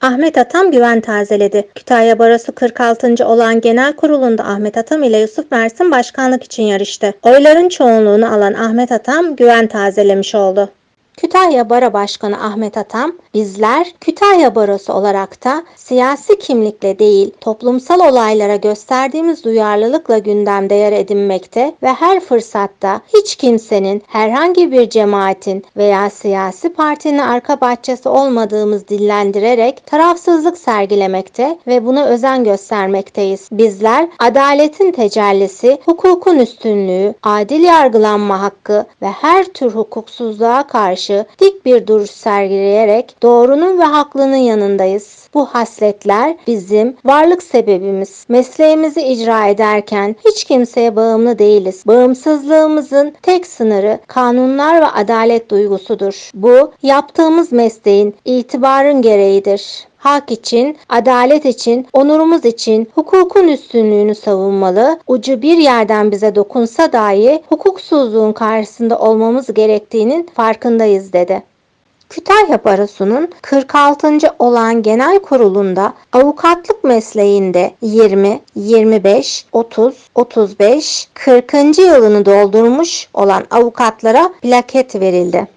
Ahmet Atam güven tazeledi. Kütahya Barosu 46. olan genel kurulunda Ahmet Atam ile Yusuf Mersin başkanlık için yarıştı. Oyların çoğunluğunu alan Ahmet Atam güven tazelemiş oldu. Kütahya Baro Başkanı Ahmet Atam, bizler Kütahya Barosu olarak da siyasi kimlikle değil, toplumsal olaylara gösterdiğimiz duyarlılıkla gündemde yer edinmekte ve her fırsatta hiç kimsenin, herhangi bir cemaatin veya siyasi partinin arka bahçesi olmadığımız dillendirerek tarafsızlık sergilemekte ve buna özen göstermekteyiz. Bizler adaletin tecellisi, hukukun üstünlüğü, adil yargılanma hakkı ve her tür hukuksuzluğa karşı dik bir duruş sergileyerek doğrunun ve haklının yanındayız. Bu hasletler bizim varlık sebebimiz. Mesleğimizi icra ederken hiç kimseye bağımlı değiliz. Bağımsızlığımızın tek sınırı kanunlar ve adalet duygusudur. Bu yaptığımız mesleğin itibarın gereğidir hak için, adalet için, onurumuz için hukukun üstünlüğünü savunmalı, ucu bir yerden bize dokunsa dahi hukuksuzluğun karşısında olmamız gerektiğinin farkındayız dedi. Kütahya Barosu'nun 46. olan genel kurulunda avukatlık mesleğinde 20, 25, 30, 35, 40. yılını doldurmuş olan avukatlara plaket verildi.